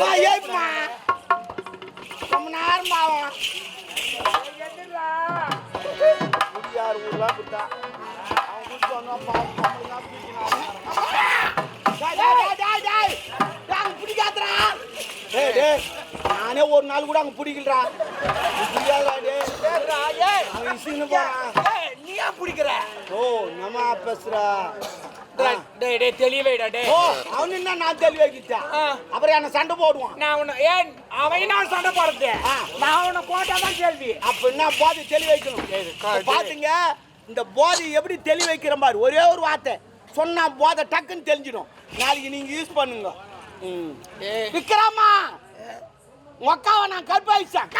ஏய்மா ரொம்ப நேரம் ஆகும் குடியார் ஊர்லாம் கொடுத்தா அவன் குடிச்சு வந்தான் பாவம் நம்மளுக்கு நானே ஒரு நாள் கூட அங்க பிடிக்கலடா அவன் இசுன்னு போறான் நீ ஏன் பிடிக்கிற ஓ நம்ம பேசுறா டேய், டேய் தெளிவைடா டேய். ஓ அவன் என்ன நான் தெளிவு வைக்கிட்டேன் ஆ. அப்புறம் என்ன சண்டை போடுவான். நான் உன்னை ஏன் அவன் நான் சண்டை போடுறது? ஆ. நான் உன்னை கோட்டா தான் கேள்வி. அப்ப என்ன போதை தெளி வைக்கணும் இப்ப பாத்துங்க இந்த போதை எப்படி தெளி வைக்கிற மாதிரி ஒரே ஒரு வார்த்தை. சொன்னா போதை டக்குன்னு தெரிஞ்சிடும் நாளைக்கு நீங்க யூஸ் பண்ணுங்க. விக்ரமா அக்காவை நான் கற்பாயிச்சேன்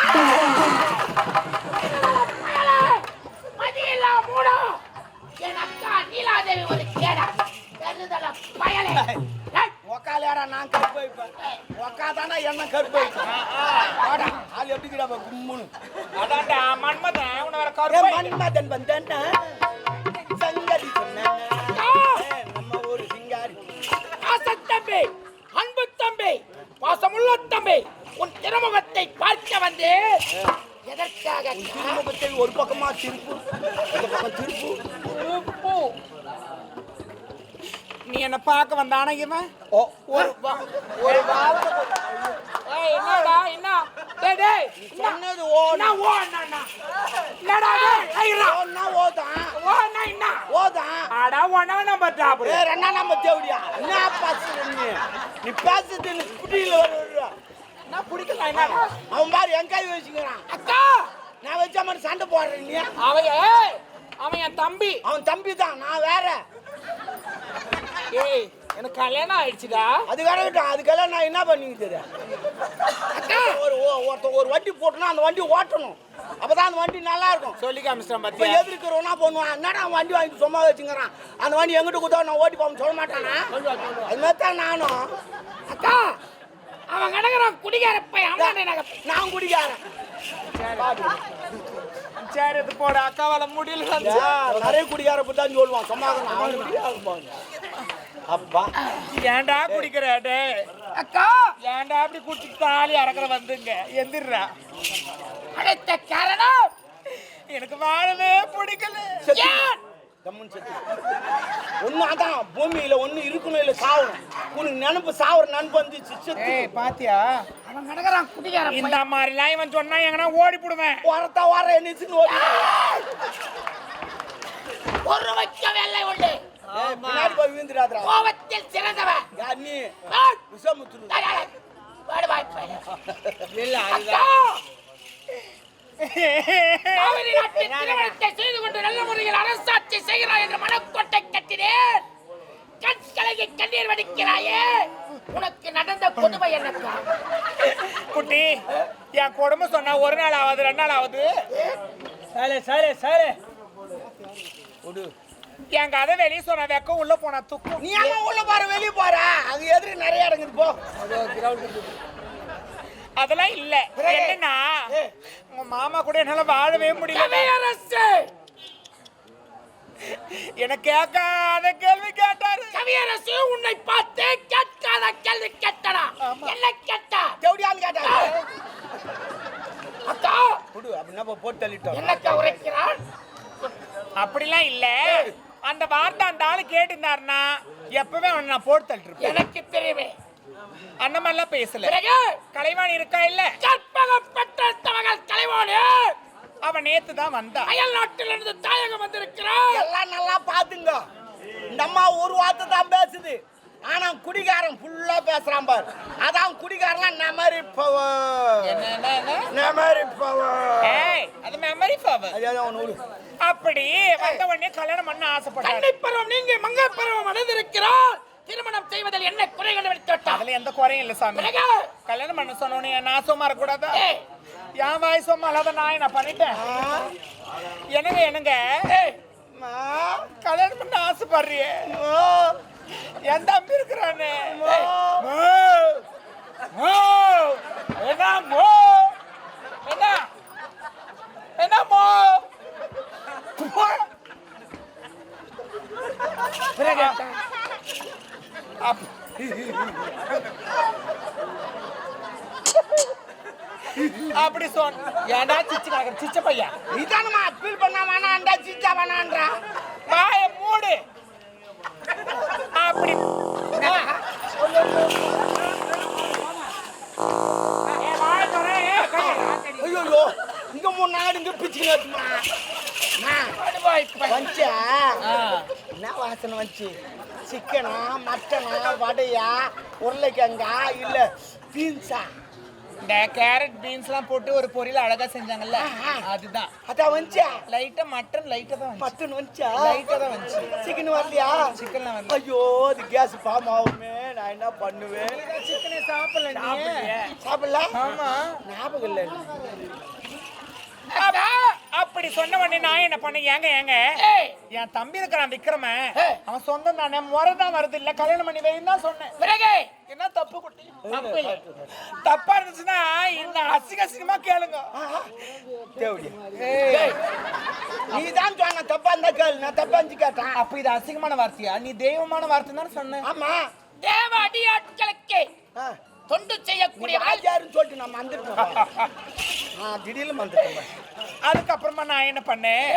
மதியில்லா மூடோ. என் அக்கா நீலாதேவி ஒரு கேடா. பெருதல பயலே. டேய், உக்கால யாரா நான் கற்பாய்ப்பேன் உக்கா தானே என்ன கற்பாய்ப்பேன் ஆள் எப்படி கிடா கும்முன்னு? அதான்டா மன்மதன் வேற ஏ கருப்பை மன்மதன் வந்தேன்னா சங்கதி நம்ம ஊரு சிங்காரி. ஆசத்தம்பி அன்பு தம்பி பாசமுள்ள தம்பி உன் திருமுகத்தை பார்க்க வந்து எதற்காக திருமுகத்தை ஒரு பக்கமா திருப்பு. பக்கம் திருப்பு. உப்பு. நீ என்ன பார்க்க வந்தானா இவன்? ஓ ஒரு ஒரு வார்த்தை ஏய் என்னடா என்ன? டேய் டேய் என்ன? சொன்னது என்ன ஓனா ஓ என்னடா என்னடா டேய் ஐரா ஓனா ஓதான் ஓ என்ன என்ன? ஓதான் அட ஒண்ணா நம்ம ஏ டாபு ரெண்டா நம்ம தேவடியா? என்ன பேசுற நீ? நீ பேசுறது எனக்கு புரியல வர வர. நான் பிடிக்கல என்னடா அவன் பாரு என் கை வச்சுக்கிறான். அக்கா! நான் வச்ச மாதிரி சண்டை போடுறேன் நீ? அவன் ஏய் அவன் என் தம்பி. அவன் தம்பி தான் நான் வேற. ஏய் எனக்கு கல்யாணம் ஆயிடுச்சுடா. அது கிடக்கட்டும் அதுக்கெல்லாம் நான் என்ன பண்ணிங்க தெரியும் ஒரு ஒ- ஒருத்தன் ஒரு வண்டி போட்டோம்னா அந்த வண்டி ஓட்டணும். அப்பதான் அந்த வண்டி நல்லா இருக்கும் சொல்லி காமிச்சிட்டேன் பாத்தியா எதிர்க்கிறவனா பண்ணுவான்? என்னடா அவன் வண்டி வாங்கி சும்மா வச்சுங்கிறான் அந்த வண்டி எங்கிட்ட கொடுத்தா நான் ஓட்டி போவேன் சொல்ல மாட்டானா? அது மாதிரி தான் நானும். அக்கா அவன் கிடக்குறான் குடிகார பையன் நான் குடிக்காரன் சரி இது போட அக்காவால முடியல. நிறைய குடிக்கார தான் சொல்லுவான். சும்மா. அப்பா. ஏன்டா குடிக்கிற அக்கா! ஏன்டா அப்படி குடிச்சு தாலி அறக்குற வந்துங்க? எந்திரா அடுத்த காரணம்? எனக்கு வாழவே பிடிக்கல. அதான் பூமியில ஒண்ணு இருக்கணும் இல்ல சாவணும். உனக்கு நினப்பு சாவற நினப்பு வந்து செத்து. ஏய் பாத்தியா? அவன் கிடக்குறான் இந்த மாதிரிலாம் இவன் சொன்னா எங்கன்னா ஓடி போடுவேன். வரத்தா வர என்னச்சுன்னு ஓடி. ஒரு வைக்க வேலை உண்டு பின்னாடி போய் விழுந்துடாதடா. கோபத்தில் சிறந்தவன். யார் நீ? வாடு. இல்ல செய்து கொண்டு நல்ல முறையில் அரசாட்சி செய்கிறாய் என்ற மனக்கோட்டை கட்டினேன். கண் கண்ணீர் வடிக்கிறாயே. உனக்கு நடந்த கொடுமை என்னக்கா குட்டி என் குடும்பம் சொன்னா ஒரு நாள் ஆகுது ரெண்டு நாள் ஆகுது சரி சரி சரி. என் கதை வெளியே சொன்ன வெக்கம் உள்ள போனா துக்கும். நீ எல்லாம் உள்ள பாரு வெளிய போற? அது எதிரி நிறைய இடங்குது போ. அதெல்லாம் இல்ல. என்னன்னா உங்க மாமா கூட என்னால வாழவே முடியல. எனக்கு கேட்காத கேள்வி கேட்டாரு. கவியரசு உன்னை பார்த்து கேட்காத கேள்வி கேட்டடா. என்ன கேட்டா? தேவடியான்னு கேட்டா அக்கா! குடு அப்படின்னா போட்டு தள்ளிட்டோம். என்னக்கா உரைக்கிறான்? அப்படிலாம் இல்ல. அந்த வார்த்தை அந்த ஆளு கேட்டிருந்தாருன்னா எப்பவே அவனை நான் போட்டு தள்ளிட்டு இருப்பேன் எனக்கு தெரியுமே. அந்த மாதிரிலாம் பேசல. கலைவாணி இருக்கா இல்ல? கற்பகப்பட்ட தவகள் தலைவானே அவன் நேத்து தான் வந்தா அயல் நாட்டிலிருந்து தாயகம் வந்திருக்கிறார். எல்லாம் நல்லா பாத்துங்க இந்த அம்மா ஒரு வார்த்தை தான் பேசுது. ஆனா குடிகாரன் ஃபுல்லா பேசுறான் பாரு. அதான் குடிகாரன் நெமரி பவர் என்ன என்ன? என்ன நெமரி பவர் ஏய் அது மெமரி பவர் அவன் நூறு அப்படி வந்த உடனே கல்யாணம் பண்ண ஆசைப்பட்டாரு. கன்னி பருவம் நீங்க மங்க பருவம் அடைந்திருக்கிறார் திருமணம் செய்வதில் என்ன குறை கண்டுபிடித்து விட்டார். அதுல எந்த குறையும் இல்ல சாமி. கல்யாணம் பண்ண சொன்னோன்னு நான் சும்மா இருக்கக்கூடாதா என் வாய் சும்மா இல்லாத நான் நான் பண்ணிட்டேன். என்னங்க என்னங்க? கல்யாணம் பண்ண ஆசைப்படுறியே. என் தம்பி இருக்கிறானே. என்ன என்ன என்ன மோ மோ. பிறகு அப்- அப்படி சொன்ன ஏன்டா சிச்சு கிடக்குற? சிச்ச பையன். நீதானமா அப்பீல் பண்ண வேணாண்டா சிச்சா வேணான்றா வாய மூடு. அப்படி. ஐயோ இங்க மூணு நாடு இங்க பிச்சுக்கினா வந்துச்சா ஆ. என்ன வாசனை வந்துச்சு சிக்கனா மட்டனா வடையா உருளைக்கிழங்கா இல்ல பீன்ஸா? இந்த கேரட் பீன்ஸ்லாம் போட்டு ஒரு பொரியல் அழகா செஞ்சாங்கல்ல. அதுதான். அதான் வந்துச்சா லைட்டா மட்டன் லைட்டா தான் மட்டன் வந்துச்சா லைட்டா தான் வந்துச்சு சிக்கன் வரலையா? சிக்கன்லாம் ஐயோ அது கேஸ் ஃபார்ம் ஆகுமே நான் என்ன பண்ணுவேன்? சிக்கனே சாப்பிடல நீ. சாப்பிடல ஆமா. ஞாபகம் இல்லை அப்படி சொன்ன உடனே நான் என்ன பண்ணேன்? ஏங்க ஏங்க? என் தம்பி இருக்கிறான் விக்ரமன் ஏய். அவன் சொந்தம் தானே முறை தான் வருது இல்ல கல்யாணம் பண்ணி வைன்னு தான் சொன்னேன். பிறகு என்ன தப்பு குட்டி? தப்பு இல்ல. தப்பா இருந்துச்சுன்னா இந்த அசிங்க அசிங்கமா கேளுங்க. நீ தான் சொன்ன தப்பா இருந்தா கேளு. நான் தப்பா இருந்துச்சு கேட்டேன். அப்ப இது அசிங்கமான வார்த்தையா? நீ தெய்வமான வார்த்தை தானே சொன்ன. ஆமா. தேவ அடியாட்களுக்கு ஆ. தொண்டு செய்யக்கூடியவர்கள் ராஜாருன்னு சொல்லிட்டு நான் வந்துட்டேன் ஆ திடீர்னு வந்துட்டேன் அதுக்கப்புறமா நான் என்ன பண்ணேன்?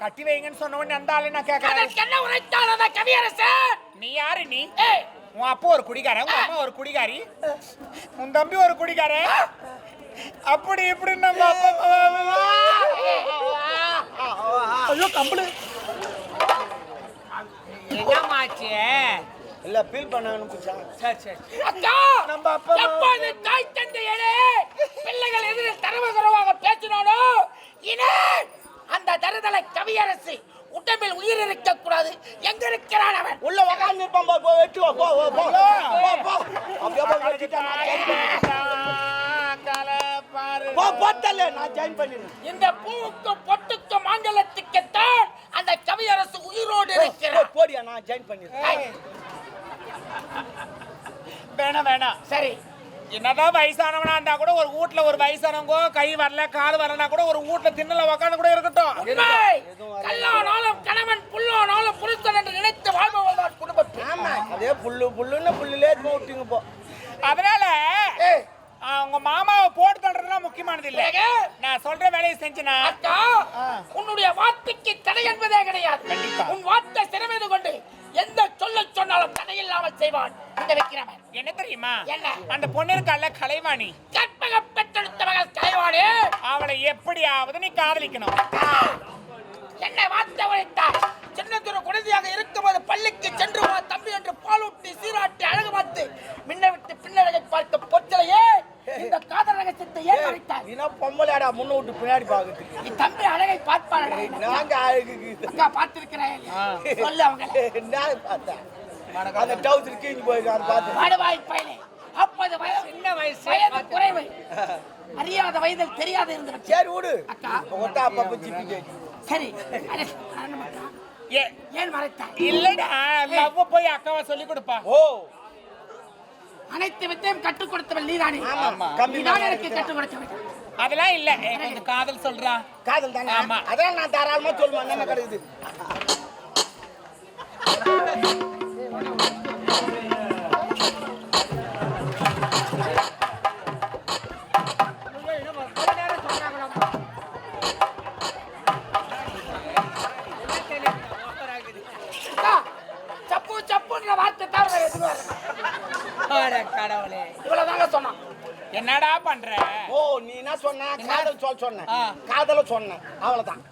கட்டி வைங்கன்னு சொன்ன உடனே அந்த ஆளு நான் கேட்கறேன். கவியரசன் நீ யாரு நீ? உன் அப்பா ஒரு குடிகாரன் உன் அம்மா ஒரு குடிகாரி. உன் தம்பி ஒரு குடிகாரன். அப்படி இப்படி நம்ம அப்பா ஐயோ கம்பளு. என்னமாச்சு இல்ல ஃபீல் பண்ண அனுப்பிச்சா சரி சரி அக்கா! நம்ம அப்பா எப்போது தாய் தந்தையரே பிள்ளைகள் எதிரில் தரவு குறைவாக பேசினானோ இனி! அந்த தருதலை கவியரசு உடம்பில் உயிர் இருக்க கூடாது எங்க இருக்கிறான் அவன்? உள்ள உக்காந்து இருப்பான் போ, போ வெட்டு போ போ போ. போ போ. அப்படியே போய். போ போத்தல நான் ஜாயின் பண்ணிடுறேன் இந்த பூவுக்கும் பொட்டுக்கும் மாங்கலத்துக்குத்தான் அந்த கவியரசு உயிரோடு போ, போடியா நான் ஜாயின் பண்ணிடுறேன் வேணாம் வேணாம். சரி. என்னதான் வயசானவனா இருந்தா கூட ஒரு வீட்ல ஒரு வயசானவங்க கை வரல கால் வரலனா கூட ஒரு வீட்ல திண்ணல உக்காந்து கூட இருக்கட்டும். கல்லானாலும் கணவன் புல்லானாலும் புருஷன் என்று நினைத்து வாழ்பவள் தான் குடும்பத்தில் ஆமா அதே புல்லு புல்லுன்னு புல்லுலே விட்டுங்க போ. அதனால அவங்க மாமாவை போட்டு தள்ளுறதுலாம் முக்கியமானது இல்ல? நான் சொல்ற வேலையை செஞ்சனா? அக்கா உன்னுடைய வார்த்தைக்கு தடை என்பதே கிடையாது. கண்டிப்பா. உன் வார்த்தை சிறமீது கொண்டு எந்த சொல்ல சொன்னாலும் தடை இல்லாமல் செய்வான். இந்த விக்கிரமன். என்ன தெரியுமா? என்ன? அந்த பொண்ணு இருக்கல்ல கலைவாணி. கற்பக பெற்றெடுத்த மகள் கலைவாணி. அவளை எப்படியாவது நீ காதலிக்கணும். என்ன வார்த்தை உழைத்தாய் சின்னதொரு குழந்தையாக இருக்கும்போது பள்ளிக்கு சென்று வா தம்பி என்று பாலூட்டி சீராட்டி அழகு பார்த்து மின்ன விட்டு பின்னழகை பார்க்க பொச்சலையே இந்த காதல் ரகசியத்தை ஏன் மறைத்தாய்? நீனா பொம்பளையாடா முன்ன விட்டு பின்னாடி பாக்கிறதுக்கு. நீ தம்பி அழகை பார்ப்பாளா நாங்க அழகுக்கு அக்கா பார்த்திருக்கிறேன் சொல்லு அவங்களை. என்ன பார்த்தேன். அந்த டவுசர் கீஞ்சி போயிருக்கு அதை பார்த்து மாடுவாய் பயனே அப்பது வயது சின்ன வயசு. வயது குறைவு. அறியாத வயதில் தெரியாத இருந்து சரி விடு. அக்கா. ஒட்டா ஜிப்பி கேட்டு சரி. ஏன் மறைத்தாய்? இல்லடா. லவ் போய் அக்காவை சொல்லி கொடுப்பா. ஓ. அனைத்து வித்தையும் கற்றுக் கொடுத்தவள் நீதானே. நீதான் எனக்கு. கற்றுக் கொடுத்தவள். அதெல்லாம் இல்ல. கொஞ்சம் காதல் சொல்றா. காதல் தானே? ஆமா. அதான் நான் தாராளமா சொல்லுவேன். என்ன கிடைக்குது என்னடா பண்ற? ஓ நீ என்ன சொன்ன? காதல் சொல் சொன்ன. காதல சொன்ன. அவ்வளவுதான்.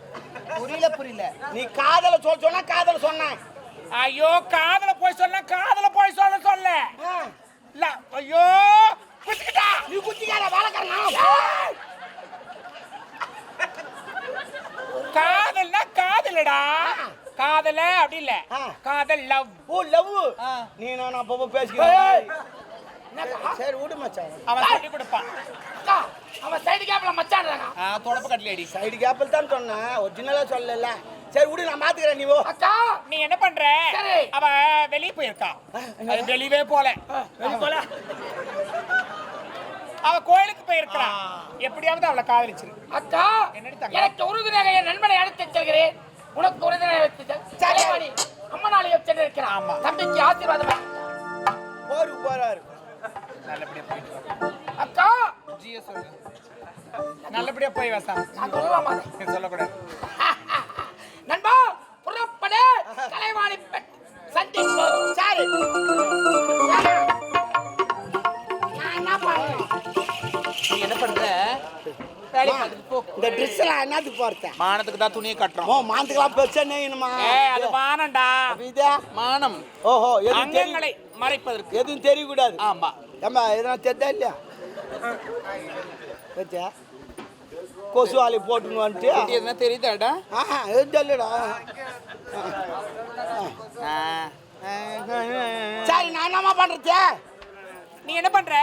புரியல புரியல. நீ காதல சொல் சொன்ன காதல சொன்ன. ஐயோ காதல போய் சொல்ல காதல போய் சொல்ல. சொல்ல. இல்ல ஐயோ குத்திக்கிட்டா? நீ குத்திக்கார வேலைக்காரனா காதல்னா காதலடா. காதல அப்படி இல்ல. காதல் லவ். ஓ லவ். நீ நான் அப்பப்போ பேசிக்கிறேன்? சரி விடு மச்சான். அவன் சொல்லி கொடுப்பான். அக்கா, அவன் சைடு கேப்ல மச்சான்றாங்க ஆ, தொடப்பு கட்டலடி சைடு கேப்பில் தான் சொன்னேன். ஒரிஜினலா சொல்லல. சரி விடு நான் மாத்துக்கிறேன் நீ ஓ அக்கா நீ என்ன பண்ற? சரி. அவ வெளிய போயிருக்கா. அது வெளியவே போல. வெளிய போல. அவ கோயிலுக்கு போயிருக்கா. எப்படியாவது அவளை காதலிச்சிரு. அக்கா என்னடி தங்கம்? எனக்கு உறுதுணையாக என் நண்பனை அழைத்து செல்கிறேன் உனக்கு உறுதுணை வைத்து செல். தலைவாணி அம்மனாலயம் சென்று இருக்கிறான் ஆமா. தம்பிக்கு ஆசீர்வாதம்? போருக்கு போறாரு. நல்லபடியா போயிட்டு வா. அக்கா! ஜிய சொல்லு. நல்லபடியா போய் வசா நான் சொல்லக்கூடாது. நண்பா புறப்படு. கலைவாணி பெண் சந்திப்பு சரி. என்ன பண்ற? இந்த ட்ரெஸ் எல்லாம் என்னத்துக்கு போறேன் மானத்துக்கு தான் துணியை கட்டுறோம். ஓ மாந்துக்கலாம் பெருசா நெய்யணுமா ஏய் அது மானம்டா. இதா மானம். ஓஹோ அங்கங்களை மறைப்பதற்கு. எதுவும் தெரியக்கூடாது. ஆமா. ஏம்பா எதனா தெரிதா இல்லையா? தெரியா கொசு வாலி போட்டுன்னு வந்துட்டு. என்ன தெரியுதாடா ஆஹா எதுவும் தெரியலடா. சரி நான் என்னம்மா பண்றது? நீ என்ன பண்ற?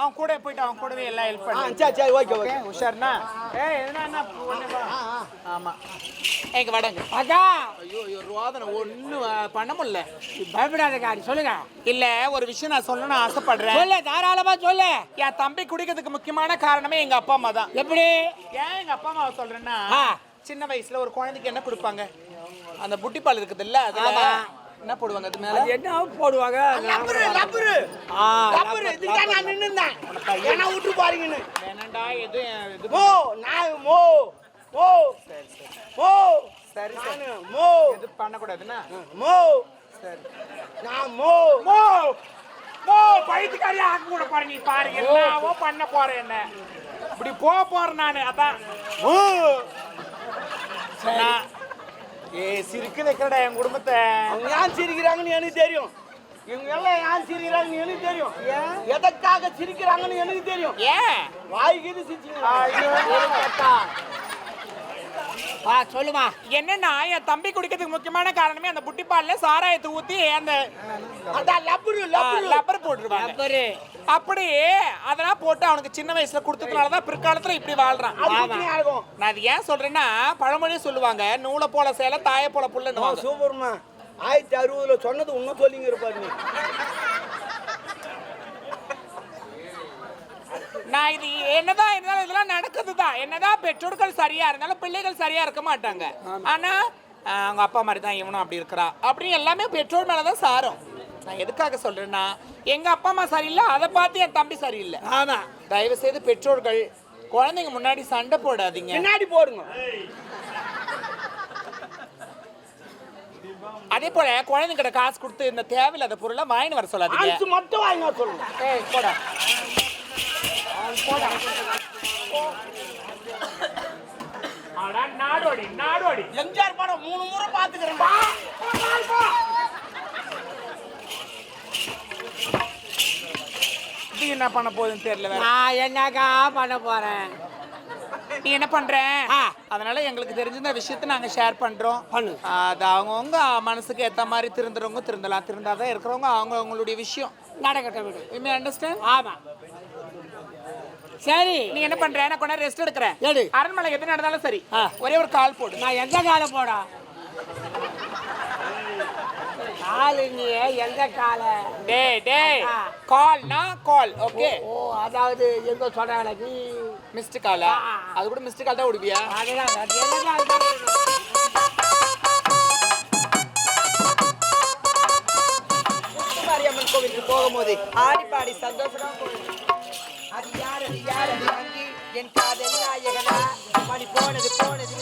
அவன் கூட போயிட்டு அவன் கூடவே எல்லாம் ஹெல்ப் ஆ பண்ணு. சரி சரி ஓகே ஓகே. உஷார்னா? ஏய் எதுனா என்ன ஆமா. எங்க வடங்க. அக்கா! ஐயோ ஐயோ ரோதனை ஒண்ணு பண்ண முடியல. பயப்படாதக்கா நீ சொல்லுங்க. இல்ல ஒரு விஷயம் நான் சொல்லணும்னு ஆசைப்படுறேன். சொல்லு தாராளமா சொல்லு. என் தம்பி குடிக்கிறதுக்கு முக்கியமான காரணமே எங்க அப்பா அம்மா தான். எப்படி? ஏன் எங்க அப்பா அம்மாவை சொல்றேன்னா. சின்ன வயசுல ஒரு குழந்தைக்கு என்ன கொடுப்பாங்க? அந்த புட்டி பால் இருக்குது இல்ல அதுல ஆமா. என்ன போடுவாங்க அது மேல? என்ன போடுவாங்க? லப்பரு லப்பரு ஆ, லப்பரு இதுதான் நான் நின்னுந்தேன் ஏன்னா விட்டு பாருங்கன்னு. எது இது மோ நான் மோ மோ. மோ. சரி சரி. நானு மோ. இது பண்ணக்கூடாதுன்னா? மோ. சரி. நான் மோ. மோ. மோ பைத்தியக்காரி ஆக்க கூட பாரு நீ பாரு. என்னவோ பண்ண போறேன் என்ன. இப்படி போக போறேன் நானு. அதான். மோ. நான் ஏ சிரிக்க வைக்கிறடா என் குடும்பத்தை. அவங்க ஏன் சிரிக்கிறாங்கன்னு எனக்கு தெரியும். இவங்க எல்லாம் ஏன் சிரிக்கிறாங்கன்னு எனக்கு தெரியும். எதற்காக சிரிக்கிறாங்கன்னு எனக்கு தெரியும். ஏன் வாய்க்கு சிரிச்சிங்க. வா சொல்லுமா. என்னன்னா என் தம்பி குடிக்கிறதுக்கு முக்கியமான காரணமே அந்த புட்டி பால்ல சாராயத்தை ஊத்தி அந்த லப்பரு லப்பரு. லப்பர் போட்டுருவாங்க. நம்பரு அப்படி அதெல்லாம் போட்டு அவனுக்கு சின்ன வயசுல கொடுத்ததுனால தான் பிற்காலத்துல இப்படி வாழ்றான். நான் அது ஏன் சொல்றேன்னா பழமொழியே சொல்லுவாங்க நூலை போல சேலை தாய போல புல்லுன்னு சூப்பர்மா. ஆயிரத்தி அறுபதுல சொன்னது இன்னும் சொல்லிங்க இருப்பாரு நான் இது என்னதான் இருந்தாலும் இதெல்லாம் நடக்குதுதான். என்னதான் பெற்றோர்கள் சரியா இருந்தாலும் பிள்ளைகள் சரியா இருக்க மாட்டாங்க. ஆனா அவங்க அப்பா மாதிரி தான் இவனும் அப்படி இருக்கிறா அப்படின்னு எல்லாமே பெற்றோர் மேலதான் சாரும். நான் எதுக்காக சொல்றேன்னா எங்க அப்பா அம்மா சரியில்லை அதை பார்த்து என் தம்பி சரியில்லை. ஆமா. தயவு செய்து பெற்றோர்கள் குழந்தைங்க முன்னாடி சண்டை போடாதீங்க. பின்னாடி போடுங்க. அதே போல குழந்தைங்கிட்ட காசு கொடுத்து இந்த தேவையில்லாத பொருளை வாங்கிட்டு வர சொல்லாதீங்க. ஆன்சு மட்டும் வாங்கி வர சொல்லுங்க. ஏய் போடா. போடா. அடா நாடோடி நாடோடி. எம்ஜிஆர் படம் மூணு முறை பாத்துக்கிறேன் என்ன பண்ண போகுதுன்னு தெரியல. நான் என்னக்கா பண்ண போறேன்? நீ என்ன பண்ற. அதனால எங்களுக்கு தெரிஞ்ச இந்த விஷயத்தை நாங்க ஷேர் பண்றோம். அது அவங்கவுங்க மனசுக்கு ஏத்த மாதிரி திருந்துறவங்க திருந்தலாம். திருந்தாதான் இருக்கிறவங்க அவங்க அவங்களுடைய விஷயம். நடக்கட்டும் அண்டர்ஸ்டாண்ட் ஆமா. சரி. நீ என்ன பண்ற? நான் கொஞ்ச ரெஸ்ட் எடுக்கிறேன். எடு. அரண்மனை எது நடந்தாலும் சரி. ஒரே ஒரு கால் போடு. நான் எந்த காலை போடா? காலு நீ எந்த காலை? டேய் டேய் ஆ. கால்னா கால் ஓகே. ஓ அதாவது எங்க சொல்றாங்களா நீ மிஸ்டு காலா. அது கூட மிஸ்டு கால் தான் விடுவியா அதுதான் மாரியம்மன் கோவிலுக்கு போகும்போது ஆடி பாடி சந்தோஷமா போகுது அது யார் அது யார்? அது என் காதல் நாயகனா? மணி போனது போனது.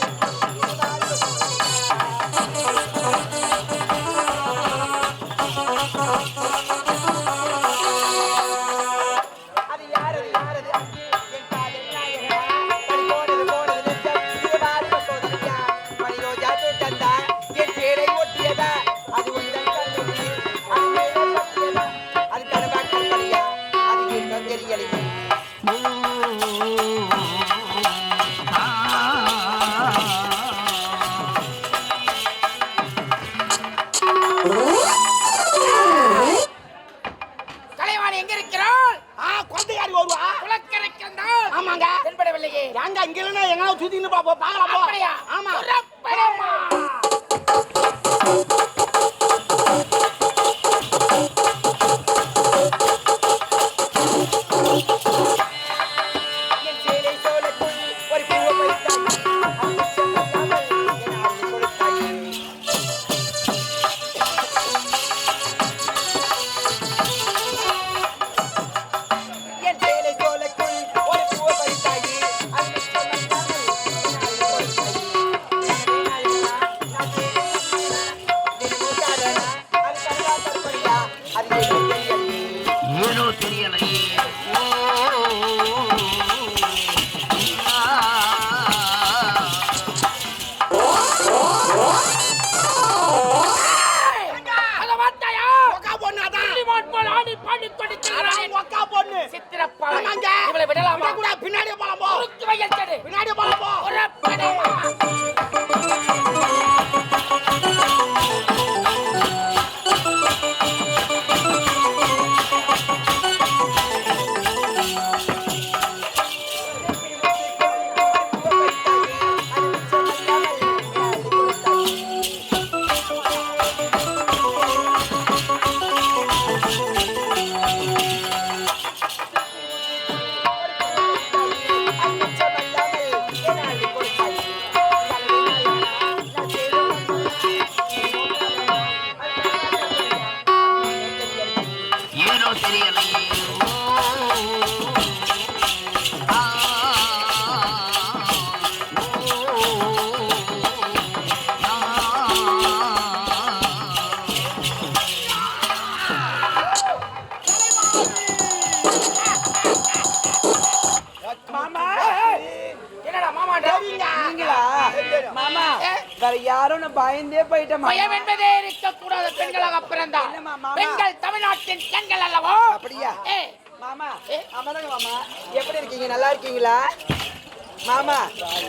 குறுக்கு வையச்சடு பின்னாடியே போலாம் போ பயந்தே போயிட்டேன் மாமா. பயம் என்பதே இருக்கக்கூடாத பெண்களாக பிறந்தார். இல்லம்மா, பெண்கள் கண்கள் அல்லவா அப்படியா? மாமா ஏ. ஆமாதாங்க மாமா எப்படி இருக்கீங்க நல்லா இருக்கீங்களா மாமா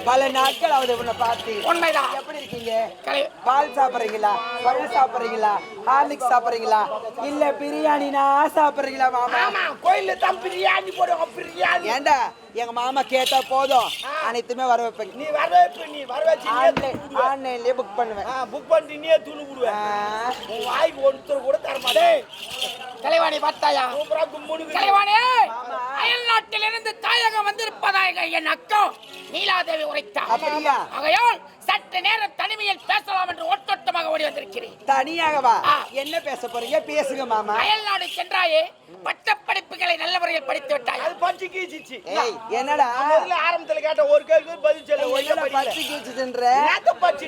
பல நாட்கள் ஆகுது உன்னை பார்த்து உண்மைதான். எப்படி இருக்கீங்க? கலை பால் சாப்பிடுறீங்களா? பழம் சாப்பிடுறீங்களா? ஹார்லிக்ஸ் சாப்பிடுறீங்களா? இல்ல பிரியாணினா சாப்பிடுறீங்களா மாமா? கோயில்ல தான் பிரியாணி போடுவாங்க பிரியாணி. ஏண்டா எங்க மாமா கேட்டா போதும். அனைத்துமே வர நீ வரவேற்பு நீ வரவேச்சு ஆன்லைன் ஆன்லைன்லயே புக் பண்ணுவேன். புக் பண்ணிட்டு நீயே ஆ, விடுவேன் வாய்க்கு ஒருத்தர் கூட தர மாட்டேன் கலைவாணி பார்த்தாயா? சூப்பரா கும்முனு கலைவாணி மாமா. அயல் நாட்டிலிருந்து தாயகம் வந்திருப்பதாக என் அக்கா நீலாதேவி உரைத்தார் ஆகையால் சற்று நேரம் தனிமையில் பேசலாம் என்று ஒட்டொட்டமாக ஓடி வந்திருக்கிறேன். தனியாகவா. என்ன பேச போறீங்க? பேசுங்க மாமா. அயல் நாடு சென்றாயே பட்டப்படிப்புகளை நல்ல முறையில் படித்து விட்டாய்? அது பச்சு கீச்சிச்சு. ஏய் என்னடா? முதல்ல ஆரம்பத்துல கேட்ட ஒரு கேள்விக்கு பதில் சொல்ல நீ?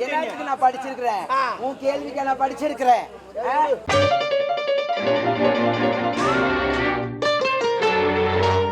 என்னத்துக்கு நான் படிச்சிருக்கிறேன். உன் கேள்விக்கு நான் படிச்சிருக்கிறேன்?